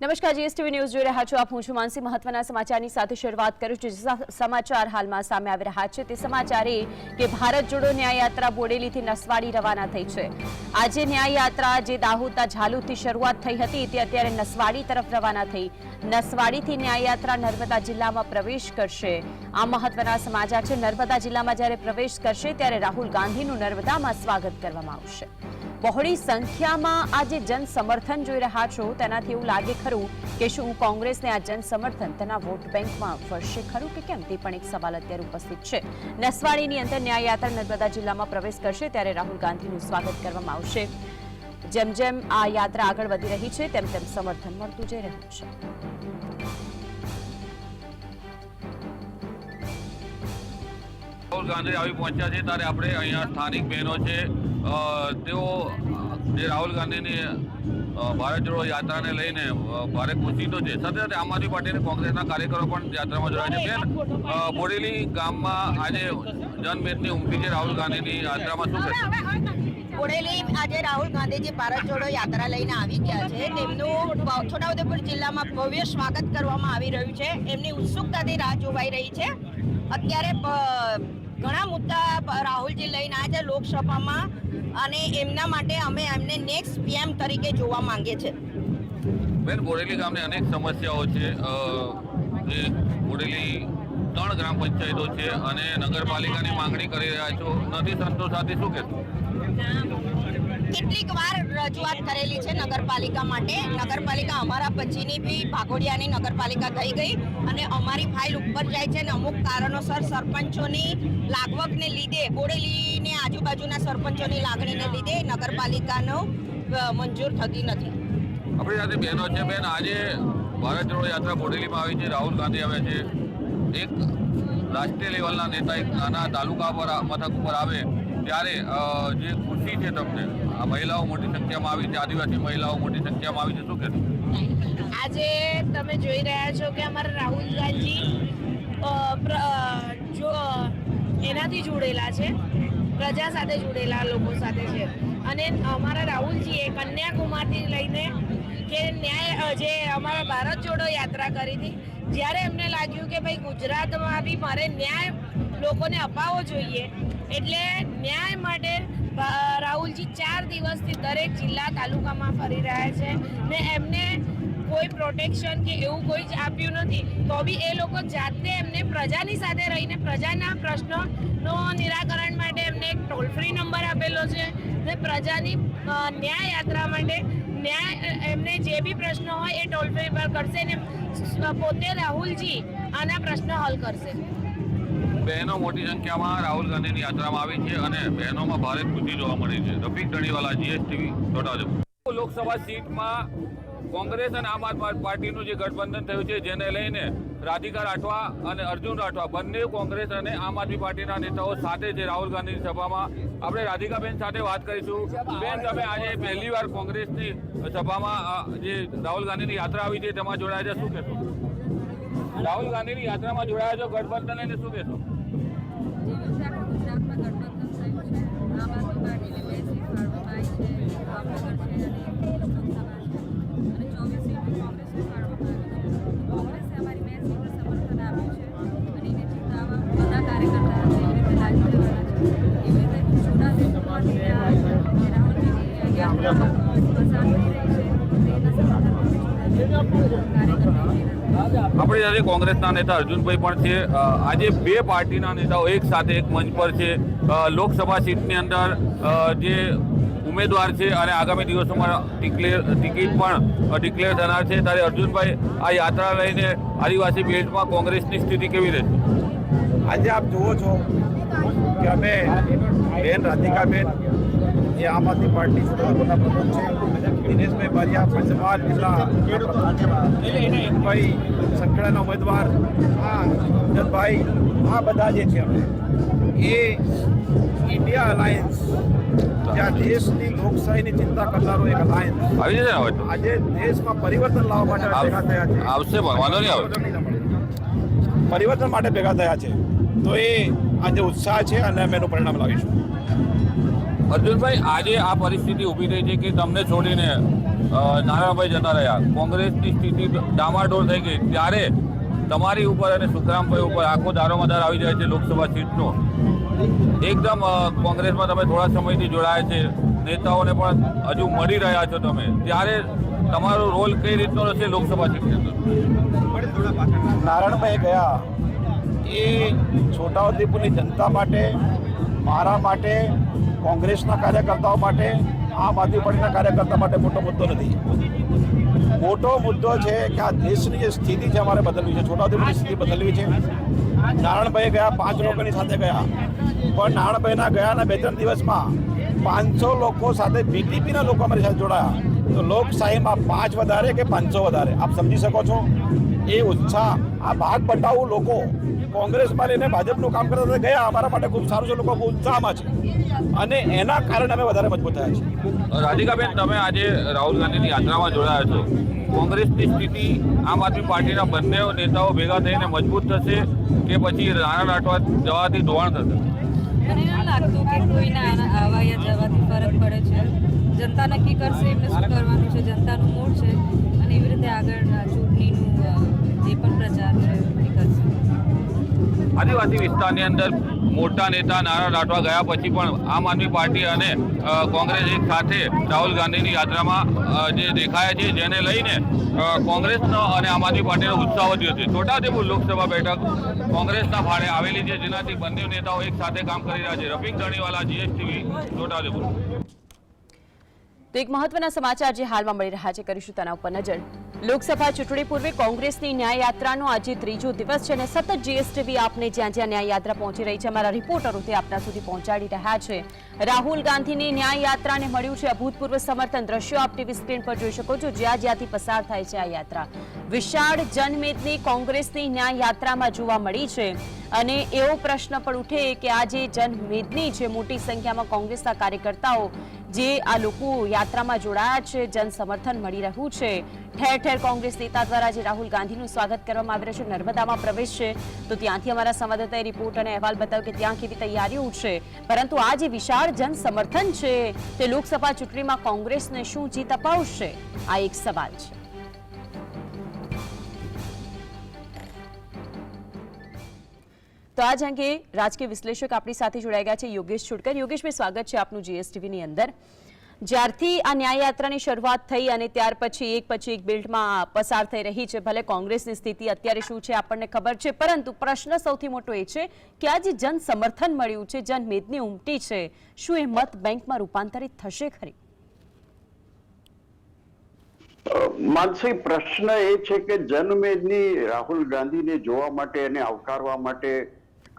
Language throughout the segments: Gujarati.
નમસ્કાર, જીએસટીવી ન્યૂઝ જોઈ રહ્યા છો આપ. હું છું માનસી. મહત્વના સમાચારની સાથે શરૂઆત કરું છું. જે સમાચાર હાલમાં સામે આવી રહ્યા છે તે સમાચાર એ કે ભારત જોડો ન્યાય યાત્રા બોડેલીથી નસવાડી રવાના થઈ છે. આજે ન્યાયયાત્રા જે દાહોદના ઝાલુથી શરૂઆત થઈ હતી તે અત્યારે નસવાડી તરફ રવાના થઈ. નસવાડીથી ન્યાયયાત્રા નર્મદા જિલ્લામાં પ્રવેશ કરશે. આ મહત્વના સમાચાર છે. નર્મદા જિલ્લામાં જ્યારે પ્રવેશ કરશે ત્યારે રાહુલ ગાંધીનું નર્મદામાં સ્વાગત કરવામાં આવશે. બહોળી સંખ્યામાં આ જે જન સમર્થન જોઈ રહ્યા છો. તેનાથી એવું લાગે ખરું કે શું કોંગ્રેસને આ જનસમર્થન તેના વોટ બેંકમાં ફરશે ખરું કે કેમ? તે પણ એક સવાલ અત્યારે ઉપસ્થિત છે. નસવાડીની અંદર ન્યાય યાત્રા નર્મદા જિલ્લામાં પ્રવેશ કરશે ત્યારે રાહુલ ગાંધીનું સ્વાગત કરવામાં આવશે. જેમ જેમ આ યાત્રા આગળ વધી રહી છે, તેમ તેમ સમર્થન મળતું જઈ રહ્યું છે. રાહુલ ગાંધી આવી પહોંચ્યા છે ત્યારે આપણે અહીંયા સ્થાનિક બહેનો છે. તેઓ જે રાહુલ ગાંધીની ભારત જોડો યાત્રાને લઈને ભારે ખુશીતો છે. સાથે સાથે આમ આદમી પાર્ટી અને કોંગ્રેસના કાર્યકરો પણ યાત્રામાં જોડાયા છે. બેન અ, બોડેલી ગામમાં આજે જનમેદની ઉમટી છે રાહુલ ગાંધીની યાત્રામાં શું કહેશો બોડેલી આજે રાહુલ ગાંધીજી ભારત જોડો યાત્રા લઈને આવી ગયા છે. તેમનું છોટાઉદેપુર જિલ્લામાં ભવ્ય સ્વાગત કરવામાં આવી રહ્યું છે. એમની ઉત્સુકતાથી રાહ જોવાઈ રહી છે. અત્યારે ઘણા મુદ્દા રાહુલજી લઈને આજે લોકસભામાં અને એમના માટે અમે એમને નેક્સ્ટ પીએમ તરીકે જોવા માંગીએ છીએ. બેન બોરેલી ગામની અનેક સમસ્યાઓ છે. અ, જે બોડેલી ત્રણ ગ્રામ પંચાયતો છે અને નગરપાલિકાની માંગણી કરી રહ્યા છો. નથી સંતોષાતી શું કહેશો? કેટલીક વાર રજૂઆત કરેલી છે નગરપાલિકા માટે. નગરપાલિકા અમારા પછીની બી ભાગોડિયાની નગરપાલિકા થઈ ગઈ અને અમારી ફાઇલ ઉપર જાય છે અને અમુક કારણોસર સરપંચોની લાગવગને લીધે, બોડેલીની આજુબાજુના સરપંચોની લાગણીને લીધે નગરપાલિકાનો મંજૂર થતી નથી. આપણી સાથે બહેનો છે. બેન, આજે ભારત જોડો યાત્રા બોડેલીમાં આવી છે. રાહુલ ગાંધી આવે છે. એક રાષ્ટ્રીય લેવલના નેતા, એક નાના તાલુકા પર મથક ઉપર આવે. ત્યારે જે ખુશી છે તમને, આ મહિલાઓ મોટી સંખ્યામાં આવી છે, આદિવાસી મહિલાઓ મોટી સંખ્યામાં આવી છે, શું કે આજે તમે જોઈ રહ્યા છો કે અમારા રાહુલ ગાંધી જો એનાથી જોડેલા છે, પ્રજા સાથે જોડેલા લોકો સાથે છે. અને અમારા રાહુલજીએ કન્યાકુમારથી લઈને કે ન્યાય જે અમારા ભારત જોડો યાત્રા કરી હતી, જ્યારે એમને લાગ્યું કે ભાઈ ગુજરાતમાં બી મારે ન્યાય લોકોને અપાવવો જોઈએ એટલે ન્યાય માટે રાહુલજી ચાર દિવસથી દરેક જિલ્લા તાલુકામાં ફરી રહ્યા છે ને એમને કોઈ પ્રોટેક્શન કે એવું કોઈ જ આપ્યું નથી. તો બી એ લોકો જાતે એમને પ્રજાની સાથે રહીને પ્રજાના પ્રશ્નોનો નિરાકરણ માટે એમને એક ટોલ ફ્રી નંબર આપેલો છે ને પ્રજાની ન્યાય યાત્રા માટે ન્યાય એમને જે બી પ્રશ્નો હોય એ ટોલ ફ્રી પર કરશે ને પોતે રાહુલજી આના પ્રશ્નો હલ કરશે. બહેનો મોટી સંખ્યામાં રાહુલ ગાંધીની યાત્રામાં આવી છે અને બહેનોમાં ભારે ખુશી જોવા મળી છે. રફીક ધણીવાલા, જીએસટીવી છોટાઉદેપુર લોકસભા સીટમાં કોંગ્રેસ અને આમ આદમી પાર્ટીનું જે ગઠબંધન થયું છે, જેને લઈને રાધિકા રાઠવા અને અર્જુન રાઠવા બંને કોંગ્રેસ અને આમ આદમી પાર્ટીના નેતાઓ સાથે છે રાહુલ ગાંધીની સભામાં. આપણે રાધિકાબેન સાથે વાત કરીશું. બેન, તમે આજે પહેલી વાર કોંગ્રેસની સભામાં જે રાહુલ ગાંધીની યાત્રા આવી છે, તેમાં જોડાયા છે. શું કહેશો? રાહુલ ગાંધીની યાત્રામાં જોડાયા છો ગઠબંધન એને શું કહેશો છે આમ આદમી પાર્ટીને બે છે લોકસભા છે અને ચોવીસ સીટ કોંગ્રેસને ફાળવવામાં આવી છે આપણી સાથે કોંગ્રેસના નેતા અર્જુનભાઈ પણ છે. આજે બે પાર્ટીના નેતાઓ એક સાથે એક મંચ પર છે. લોકસભા સીટની અંદર જે ઉમેદવાર છે અને આગામી દિવસોમાં ડિક્લેર, ટિકિટ પણ ડિક્લેર થનાર છે. ત્યારે અર્જુનભાઈ, આ યાત્રા લઈને આદિવાસી બેલ્ટમાં કોંગ્રેસની સ્થિતિ કેવી રહેશે? આજે આપ જુઓ છો કે અમે બેન રાધિકાબેન જે આમ આદમી પાર્ટી છોટાઉદેપુરના પ્રમુખ છે દિનેશભાઈ બારિયા પંચમહાલ જિલ્લા ભાઈ સંકળાના ઉમેદવાર આ જનભાઈ આ બધા જે છે એ ઇન્ડિયા અલાયન્સ જ્યાં દેશની લોકશાહીની ચિંતા કરનારો એક અલાયન્સ આવી જશે આજે દેશમાં પરિવર્તન લાવવા માટે ભેગા થયા છે આવશે વાંધો નહીં આવે. પરિવર્તન માટે ભેગા થયા છે તો એ આજે ઉત્સાહ છે અને અમે એનું પરિણામ લાવીશું અર્જુનભાઈ, આજે આ પરિસ્થિતિ ઊભી થઈ છે કે તમને છોડીને નારાયણભાઈ જતા રહ્યા. કોંગ્રેસની સ્થિતિ ડામાડોળ થઈ ગઈ. ત્યારે તમારી ઉપર અને સુખરામભાઈ ઉપર આખો દારોમદાર આવી જાય છે લોકસભા સીટનો. એકદમ કોંગ્રેસમાં તમે થોડા સમયથી જોડાયા છે. નેતાઓને પણ હજુ મળી રહ્યા છો તમે. ત્યારે તમારો રોલ કઈ રીતનો રહેશે લોકસભા અંદર? નારાયણભાઈ ગયા. એ છોટાઉદેપુરની જનતા માટે, મારા માટે કોંગ્રેસના કાર્યકર્તાઓ માટે, આમ આદમી પાર્ટીના કાર્યકર્તા માટે મોટો મુદ્દો નથી. મોટો મુદ્દો છે કે આ દેશની જે સ્થિતિ છે અમારે બદલવી છે. છોટાઉદેપુરની સ્થિતિ બદલવી છે. નારાયણભાઈ ગયા, પાંચ લોકોની સાથે ગયા. પણ નારાયણભાઈના ગયાના બે ત્રણ દિવસમાં પાંચસો લોકો સાથે બીટીપીના લોકો અમારી સાથે જોડાયા. તો લોકશાહીમાં પાંચ વધારે કે પાંચસો વધારે? આપ સમજી શકો છો? એ ઉત્સાહ, આ ભાગ બટાવું લોકો કોંગ્રેસમાં લઈને ભાજપનું કામ કરતા ગયા અમારા માટે ખૂબ સારું છે લોકો ખૂબ ઉત્સાહમાં છે. અને એના કારણે અમે વધારે મજબૂત થયા છીએ. રાધિકાબેન તમે આજે રાહુલ ગાંધીની યાત્રામાં જોડાયા છો. કોંગ્રેસની સ્થિતિ આમ આદમી પાર્ટીના બંને નેતાઓ ભેગા થઈને મજબૂત થશે કે પછી રાણા રાઠવા જવાથી ધોવાણ થશે? મને લાગતું કે કોઈને આના યા જવાથી ફરક પડે છે. જનતા નક્કી કરશે એમને શું કરવાનું છે જનતાનું મૂળ છે. અને એવી રીતે આગળ ચૂંટણીનું જે પણ પ્રચાર છે એ કરશે. આદિવાસી વિસ્તારની અંદર મોટા નેતા નારા નાટવા ગયા પછી પણ આમ આદમી પાર્ટી અને કોંગ્રેસ એક સાથે રાહુલ ગાંધીની યાત્રામાં જે દેખાયા છે જેને લઈને કોંગ્રેસનો અને આમ આદમી પાર્ટીનો ઉત્સાહ વધ્યો છે. છોટાઉદેપુર લોકસભા બેઠક કોંગ્રેસના ફાળે આવેલી છે, જેનાથી બંને નેતાઓ એક સાથે કામ કરી રહ્યા છે. રફીક ધણીવાલા, જીએસટીવી, છોટાઉદેપુર. તો એક મહત્વના સમાચાર જે હાલમાં મળી રહ્યા છે, કરીશું તેના ઉપર નજર. લોકસભા ચૂંટણી પૂર્વે કોંગ્રેસની ન્યાયયાત્રાનો આજે ત્રીજો દિવસ છે અને સતત જીએસટીવી આપને જ્યાં જ્યાં ન્યાયયાત્રા પહોંચી રહી છે, અમારા રિપોર્ટરો તે આપના સુધી પહોંચાડી રહ્યા છે. રાહુલ ગાંધીની ન્યાય યાત્રાને મળ્યું છે અભૂતપૂર્વ સમર્થન દ્રશ્યો આપ ટીવી સ્ક્રીન પર જોઈ શકો છો, જ્યાં જ્યાંથી પસાર થાય છે આ યાત્રા. વિશાળ જનમેદની કોંગ્રેસની ન્યાય યાત્રામાં જોવા મળી છે અને એવો પ્રશ્ન પણ ઉઠે કે આ જે જનમેદની છે, મોટી સંખ્યામાં કોંગ્રેસના કાર્યકર્તાઓ જે આ લોકો યાત્રામાં જોડાયા છે જન સમર્થન મળી રહ્યું છે. ઠેર ઠેર કોંગ્રેસ નેતા દ્વારા જે રાહુલ ગાંધીનું સ્વાગત કરવામાં આવી રહ્યું છે, નર્મદામાં પ્રવેશ છે, તો ત્યાંથી અમારા સંવાદદાતાએ રિપોર્ટ અને અહેવાલ બતાવ્યો કે ત્યાં કેવી તૈયારીઓ છે. પરંતુ આ જે વિશાળ જન સમર્થન છે, તે લોકસભા ચૂંટણીમાં કોંગ્રેસને શું જીત અપાવશે? આ એક સવાલ છે. તો આજ અંગે રાજકીય વિશ્લેષક આપણી સાથે જોડાઈ ગયા છે, યોગેશ છુડકર. યોગેશભાઈ સ્વાગત છે આપનું જીએસટીવીની અંદર. જ્યારથી આ ન્યાય યાત્રાની શરૂઆત થઈ અને ત્યાર પછી એક પછી એક બિલ્ડમાં પસાર થઈ રહી છે. ભલે કોંગ્રેસની સ્થિતિ અત્યારે શું છે આપણને ખબર છે, પરંતુ પ્રશ્ન સૌથી મોટો એ છે કે આ જે જન સમર્થન મળ્યું છે જનમેદની ઉમટી છે, શું એ મત બેંકમાં રૂપાંતરિત થશે ખરી? માનસી, પ્રશ્ન એ છે કે જનમેદની રાહુલ ગાંધીને જોવા માટે અને આવકારવા માટે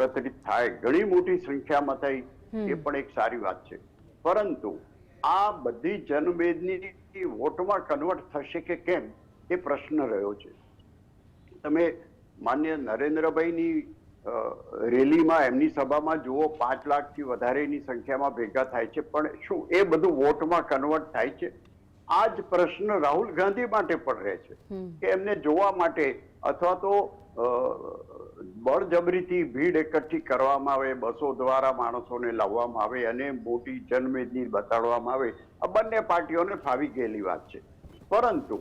એકત્રિત થાય. ઘણી મોટી સંખ્યામાં થઈ. એ પણ એક સારી વાત છે. પરંતુ આ બધી જનમેદની વોટમાં કન્વર્ટ થશે કે કેમ? એ પ્રશ્ન રહ્યો છે. તમે માન્ય નરેન્દ્રભાઈની રેલીમાં એમની સભામાં જુઓ પાંચ લાખથી વધારેની સંખ્યામાં ભેગા થાય છે. પણ શું એ બધું વોટમાં કન્વર્ટ થાય છે? આ જ પ્રશ્ન રાહુલ ગાંધી માટે પણ રહે છે. કે એમને જોવા માટે અથવા તો બળજબરીથી ભીડ એકઠી કરવામાં આવે, બસો દ્વારા માણસોને લાવવામાં આવે અને મોટી જનમેદની બતાડવામાં આવે, આ બંને પાર્ટીઓને ફાવી ગયેલી વાત છે. પરંતુ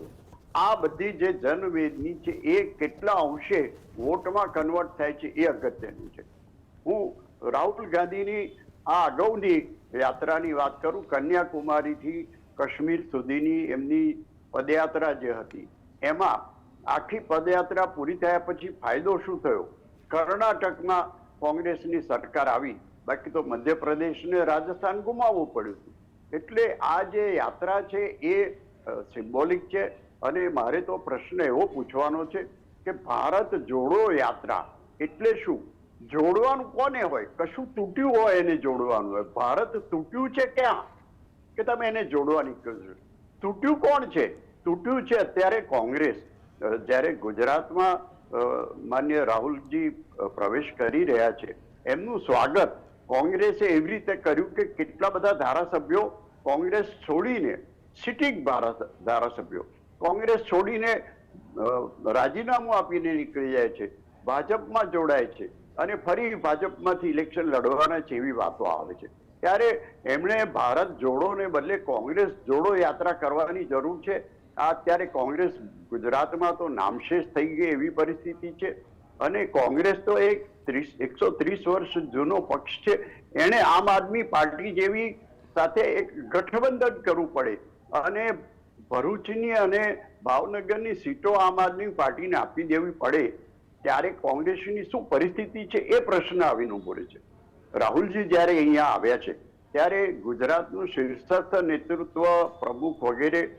આ બધી જે જનવેદની છે, એ કેટલા અંશે વોટમાં કન્વર્ટ થાય છે, એ અગત્યનું છે. હું રાહુલ ગાંધીની આ અગાઉની યાત્રાની વાત કરું, કન્યાકુમારીથી કાશ્મીર સુધીની એમની પદયાત્રા જે હતી, એમાં આખી પદયાત્રા પૂરી થયા પછી ફાયદો શું થયો? કર્ણાટકમાં કોંગ્રેસની સરકાર આવી. બાકી તો મધ્યપ્રદેશને રાજસ્થાન ગુમાવવું પડ્યું એટલે આ જે યાત્રા છે એ સિમ્બોલિક છે. અને મારે તો પ્રશ્ન એવો પૂછવાનો છે કે ભારત જોડો યાત્રા એટલે શું? જોડવાનું કોને હોય? કશું તૂટ્યું હોય એને જોડવાનું હોય? ભારત તૂટ્યું છે ક્યાં? કે તમે એને જોડવાની કહો તૂટ્યું કોણ છે? તૂટ્યું છે અત્યારે કોંગ્રેસ. જ્યારે ગુજરાતમાં માન્ય રાહુલજી પ્રવેશ કરી રહ્યા છે, એમનું સ્વાગત કોંગ્રેસે એવી રીતે કર્યું કે કેટલા બધા ધારાસભ્યો કોંગ્રેસ છોડીને, સિટિંગ ધારાસભ્યો, કોંગ્રેસ છોડીને રાજીનામું આપીને નીકળી જાય છે, ભાજપમાં જોડાય છે અને ફરી ભાજપમાંથી ઇલેક્શન લડવાના છે એવી વાતો આવે છે. ત્યારે એમણે ભારત જોડોને બદલે કોંગ્રેસ જોડો યાત્રા કરવાની જરૂર છે અત્યારે કોંગ્રેસ ગુજરાતમાં તો નામશેષ થઈ ગઈ એવી પરિસ્થિતિ છે. અને કોંગ્રેસ તો એક ત્રીસ, એકસો ત્રીસ વર્ષ જૂનો પક્ષ છે. એણે આમ આદમી પાર્ટી જેવી સાથે એક ગઠબંધન કરવું પડે. અને ભરૂચની અને ભાવનગરની સીટો આમ આદમી પાર્ટીને આપી દેવી પડે. ત્યારે કોંગ્રેસની શું પરિસ્થિતિ છે એ પ્રશ્ન આવીને ઊભો છે. રાહુલજી જ્યારે અહીંયા આવ્યા છે, ત્યારે ગુજરાતનું શીર્ષસ્થ નેતૃત્વ પ્રમુખ વગેરે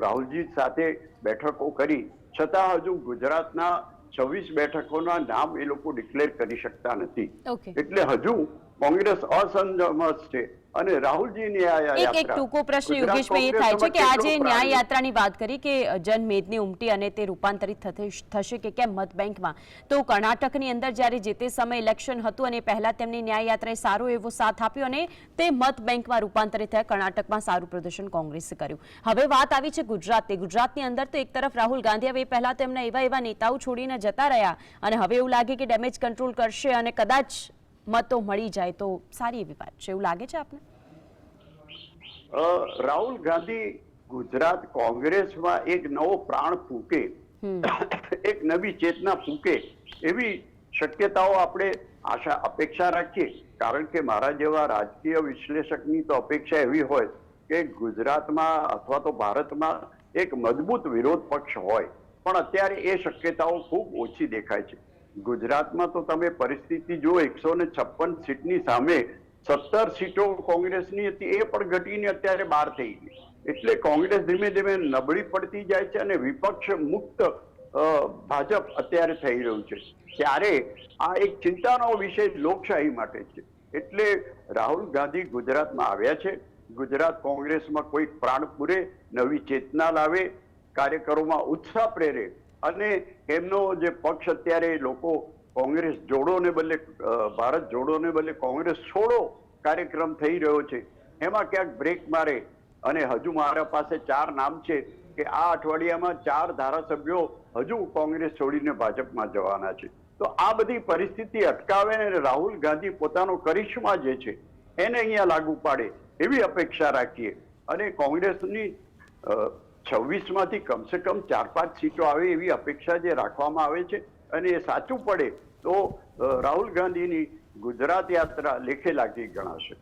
રાહુલજી સાથે બેઠકો કરી. છતાં હજુ ગુજરાતના છવ્વીસ બેઠકોના નામ એ લોકો ડિક્લેર કરી શકતા નથી. એટલે હજુ કોંગ્રેસ અસંજમત છે. અને રાહુલજીની આ એક એક ટૂંકો પ્રશ્ન યોગેશભાઈ એ થાય છે કે આજે ન્યાય યાત્રાની વાત કરી કે જનમેદની ઉમટી અને તે રૂપાંતરિત થશે કે કેમ મત બેંકમાં? તો કર્ણાટકની અંદર જ્યારે જે તે સમય ઇલેક્શન હતું અને પહેલા તેમની ન્યાય યાત્રાએ સારો એવો સાથ આપ્યો અને તે મત બેંકમાં રૂપાંતરિત થયા કર્ણાટકમાં સારું પ્રદર્શન કોંગ્રેસે કર્યું. હવે વાત આવી છે ગુજરાતની ગુજરાતની અંદર તો એક તરફ રાહુલ ગાંધી હવે પહેલા તો એમના એવા એવા નેતાઓ છોડીને જતા રહ્યા અને હવે એવું લાગે કે ડેમેજ કંટ્રોલ કરશે અને કદાચ મતો મળી જાય તો સારી એવી વાત છે. એવું લાગે છે આપને? રાહુલ ગાંધી ગુજરાત કોંગ્રેસમાં એક નવો પ્રાણ ફૂકે. એક નવી ચેતના ફૂકે. એવી શક્યતાઓ આપણે આશા અપેક્ષા રાખીએ. કારણ કે મારા જેવા રાજકીય વિશ્લેષકની તો અપેક્ષા એવી હોય કે ગુજરાતમાં અથવા તો ભારતમાં એક મજબૂત વિરોધ પક્ષ હોય. પણ અત્યારે એ શક્યતાઓ ખૂબ ઓછી દેખાય છે. ગુજરાતમાં તો તમે પરિસ્થિતિ જો એકસો ને છપ્પન સીટની સામે સત્તર સીટો કોંગ્રેસની હતી, એ પણ ઘટીને અત્યારે બાર થઈ ગઈ. એટલે કોંગ્રેસ ધીમે ધીમે નબળી પડતી જાય છે અને વિપક્ષ મુક્ત ભાજપ અત્યારે થઈ રહ્યું છે. ત્યારે આ એક ચિંતાનો વિષય લોકશાહી માટે છે. એટલે રાહુલ ગાંધી ગુજરાતમાં આવ્યા છે. ગુજરાત કોંગ્રેસમાં કોઈ પ્રાણ પૂરે, નવી ચેતના લાવે, કાર્યકરોમાં ઉત્સાહ પ્રેરે અને એમનો જે પક્ષ અત્યારે લોકો કોંગ્રેસ જોડોને બદલે ભારત જોડોને બદલે કોંગ્રેસ છોડો કાર્યક્રમ થઈ રહ્યો છે. એમાં ક્યાંક બ્રેક મારે અને હજુ મારા પાસે ચાર નામ છે કે આ અઠવાડિયામાં ચાર ધારાસભ્યો હજુ કોંગ્રેસ છોડીને ભાજપમાં જવાના છે. તો આ બધી પરિસ્થિતિ અટકાવે અને રાહુલ ગાંધી પોતાનો કરિશ્મા જે છે એને અહીંયા લાગુ પાડે એવી અપેક્ષા રાખીએ. અને કોંગ્રેસની છવ્વીસમાંથી કમસે કમ ચાર પાંચ સીટો આવે એવી અપેક્ષા જે રાખવામાં આવે છે અને એ સાચું પડે તો રાહુલ ગાંધીની ગુજરાત યાત્રા લેખે લાગી ગણાશે?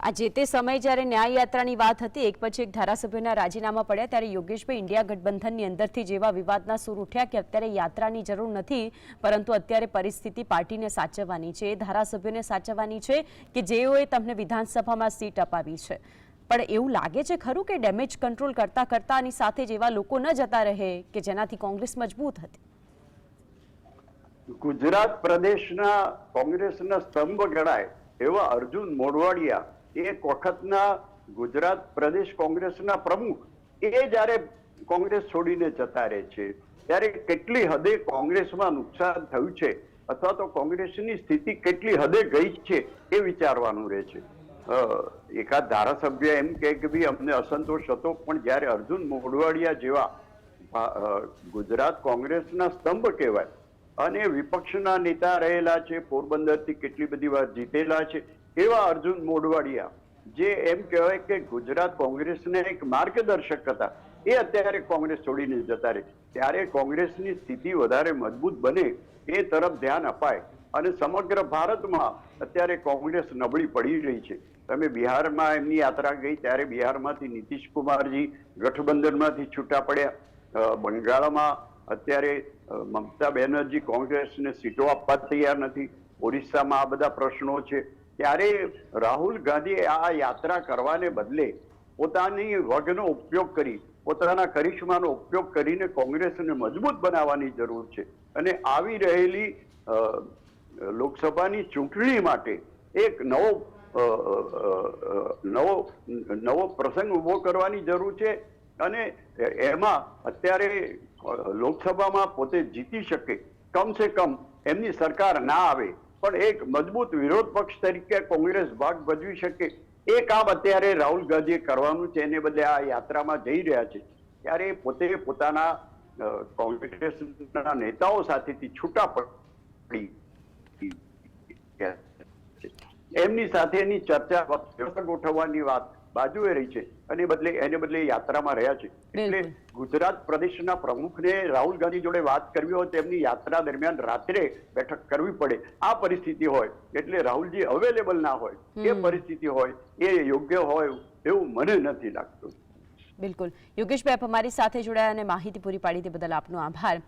આ જે તે સમયે જ્યારે ન્યાય યાત્રાની વાત હતી, એક પછી એક ધારાસભ્યોના રાજીનામા પડ્યા, ત્યારે યોગેશભાઈ ઇન્ડિયા ગઠબંધનની અંદરથી જેવા વિવાદના સૂર ઉઠ્યા કે અત્યારે યાત્રાની જરૂર નથી, પરંતુ અત્યારે પરિસ્થિતિ પાર્ટીને સાચવવાની છે એ ધારાસભ્યોને સાચવવાની છે કે જેઓએ તમને વિધાનસભામાં સીટ અપાવી છે. પણ એવું લાગે છે ખરું કે ડેમેજ કંટ્રોલ કરતા કરતા આની સાથે જ લોકો ન જતા રહે કે જેનાથી કોંગ્રેસ મજબૂત હતી? ગુજરાત પ્રદેશના કોંગ્રેસના સ્તંભ ગણાય એવા અર્જુન મોઢવાડિયા એક વખતના ગુજરાત પ્રદેશ કોંગ્રેસના પ્રમુખ. એ જ્યારે કોંગ્રેસ છોડીને જતા રહે છે, ત્યારે કેટલી હદે કોંગ્રેસમાં નુકસાન થયું છે, અથવા તો કોંગ્રેસની સ્થિતિ કેટલી હદે ગઈ છે એ વિચારવાનું રહે છે. એકાદ ધારાસભ્ય એમ કહે કે ભાઈ, અમને અસંતોષ હતો, પણ જ્યારે અર્જુન મોઢવાડિયા જેવા ગુજરાત કોંગ્રેસના સ્તંભ કહેવાય, અને વિપક્ષના નેતા રહેલા છે, પોરબંદરથી કેટલી બધી વાર જીતેલા છે, એવા અર્જુન મોઢવાડિયા, જે એમ કહેવાય કે ગુજરાત કોંગ્રેસને એક માર્ગદર્શક હતા, એ અત્યારે કોંગ્રેસ છોડીને જતા રહે ત્યારે કોંગ્રેસની સ્થિતિ વધારે મજબૂત બને, એ તરફ ધ્યાન અપાય. અને સમગ્ર ભારતમાં અત્યારે કોંગ્રેસ નબળી પડી રહી છે. તમે બિહારમાં એમની યાત્રા ગઈ ત્યારે બિહારમાંથી નીતિશ કુમારજી ગઠબંધનમાંથી છૂટા પડ્યા. બંગાળમાં અત્યારે મમતા બેનર્જી કોંગ્રેસને સીટો આપવા તૈયાર નથી. ઓરિસ્સામાં આ બધા પ્રશ્નો છે. ત્યારે રાહુલ ગાંધીએ આ યાત્રા કરવાને બદલે પોતાની વગનો ઉપયોગ કરી, પોતાના કરિશ્માનો ઉપયોગ કરીને કોંગ્રેસને મજબૂત બનાવવાની જરૂર છે. અને આવી રહેલી લોકસભાની ચૂંટણી માટે એક નવો નવો નવો પ્રસંગ ઊભો કરવાની જરૂર છે અને એમાં અત્યારે લોકસભામાં પોતે જીતી શકે, કમસે કમ એમની સરકાર ના આવે, પણ એક મજબૂત વિરોધ પક્ષ તરીકે કોંગ્રેસ ભાગ ભજવી શકે, એ કામ અત્યારે રાહુલ ગાંધીએ કરવાનું છે, એને બદલે આ યાત્રામાં જઈ રહ્યા છે. ત્યારે પોતે પોતાના કોંગ્રેસના નેતાઓ સાથેથી છૂટા પડી એમની સાથેની ચર્ચા ગોઠવવાની વાત બાજુએ રહી છે અને બદલે એને બદલે યાત્રામાં રહ્યા છે. એટલે ગુજરાત પ્રદેશના પ્રમુખને રાહુલ ગાંધી જોડે વાત કરવી હોય તેમની યાત્રા દરમિયાન રાત્રે બેઠક કરવી પડે. આ પરિસ્થિતિ હોય એટલે રાહુલજી અવેલેબલ ના હોય એ પરિસ્થિતિ હોય એ યોગ્ય હોય એવું મને નથી લાગતું. બિલકુલ. યોગેશભાઈ આપ અમારી સાથે જોડાયા અને માહિતી પૂરી પાડી તે બદલ આપનો આભાર.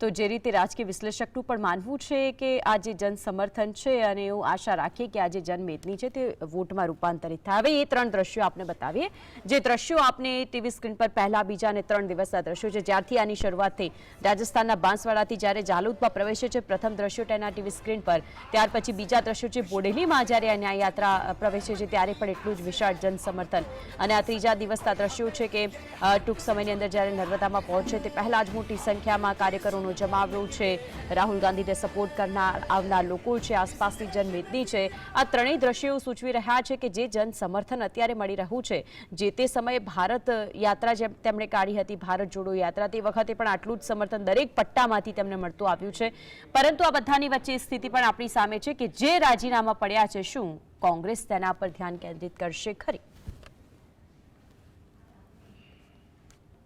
તો જે રીતે રાજકીય વિશ્લેષકનું પણ માનવું છે કે આ જે જન સમર્થન છે અને એવું આશા રાખીએ કે આ જે જનમેદની છે તે વોટમાં રૂપાંતરિત થાય. હવે એ ત્રણ દ્રશ્યો આપને બતાવીએ. જે દ્રશ્યો આપને ટીવી સ્ક્રીન પર પહેલા, બીજા અને ત્રણ દિવસના દ્રશ્યો છે. જ્યારથી આની શરૂઆત થઈ. રાજસ્થાનના બાંસવાડાથી જ્યારે જાલુદમાં પ્રવેશે છે પ્રથમ દ્રશ્યો તેના ટીવી સ્ક્રીન પર. ત્યાર પછી બીજા દ્રશ્યો છે બોડેલીમાં જ્યારે આ ન્યાયયાત્રા પ્રવેશે છે ત્યારે પણ એટલું જ વિશાળ જન સમર્થન અને આ ત્રીજા દિવસના દ્રશ્યો છે કે ટૂંક સમયની અંદર જ્યારે નર્મદામાં પહોંચે તે પહેલાં જ મોટી સંખ્યામાં કાર્યકરોનો જમાવડો છે. રાહુલ ગાંધીને સપોર્ટ કરનાર આવનાર લોકો છે, આસપાસની જનમેદની છે. આ ત્રણેય દ્રશ્યો સૂચવી રહ્યા છે કે જે જન સમર્થન અત્યારે મળી રહ્યું છે, જે તે સમયે ભારત યાત્રા જેમ તેમણે કાઢી હતી, ભારત જોડો યાત્રા, તે વખતે પણ આટલું જ સમર્થન દરેક પટ્ટામાંથી તેમને મળતું આવ્યું છે. પરંતુ આ બધાની વચ્ચે સ્થિતિ પણ આપણી સામે છે કે જે રાજીનામા પડ્યા છે, શું કોંગ્રેસ તેના પર ધ્યાન કેન્દ્રિત કરશે ખરી?